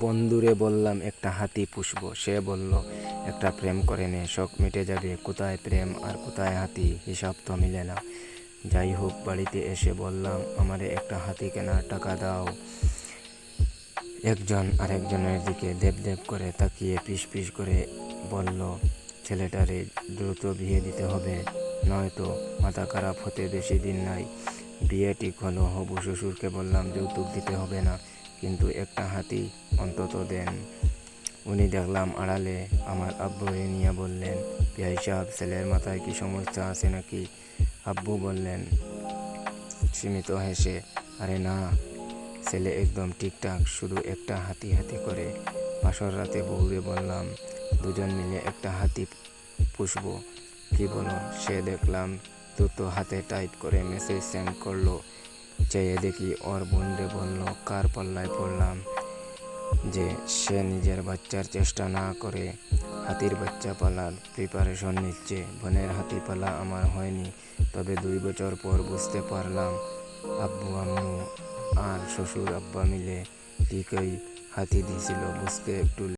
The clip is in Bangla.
বন্ধুরে বললাম, একটা হাতি পুষবো। সে বলল, একটা প্রেম করে নে, শখ মিটে যাবে। কোথায় প্রেম আর কোথায় হাতি, হিসাব তো মিলে না। যাই হোক, বাড়িতে এসে বললাম, আমারে একটা হাতি কেনার টাকা দাও। একজন আরেকজনের দিকে দেব দেব করে তাকিয়ে পিস পিস করে বলল, ছেলেটারে দ্রুত বিয়ে দিতে হবে, নয়তো মাথা খারাপ হতে বেশি দিন নাই। বিয়ে ঠিক হলো, হবু। শ্বশুরকে বললাম, যৌতুক দিতে হবে না। কিন্তু একটা হাতি অন্তত দেন। উনি দেখলাম আড়ালে আমার আব্বুরে নিয়ে বললেন বিয়াই সাহেব, ছেলের মাথায় কি সমস্যা আছে নাকি? আব্বু বললেন, সীমিত হেসে, আরে না, ছেলে একদম ঠিকঠাক, শুধু একটা হাতি হাতি করে। বাসর রাতে বউরে বললাম, দুজন মিলে একটা হাতি পুষবো, কি বলো? সে দেখলাম দ্রুত হাতে টাইপ করে মেসেজ সেন্ড করল। চেয়ে দেখি ওর বোনরে বলল, কার পাল্লায় পড়লাম? যে সে নিজের বাচ্চার চেষ্টা না করে হাতির বাচ্চা পালার প্রিপারেশন নিচ্ছে। বোনের হাতি পালা আমার হয়নি, তবে দুই বছর পর বুঝতে পারলাম, আব্বু, আম্মু আর শ্বশুর আব্বা মিলে ঠিকই হাতি দিয়েছিল। বুঝতে একটু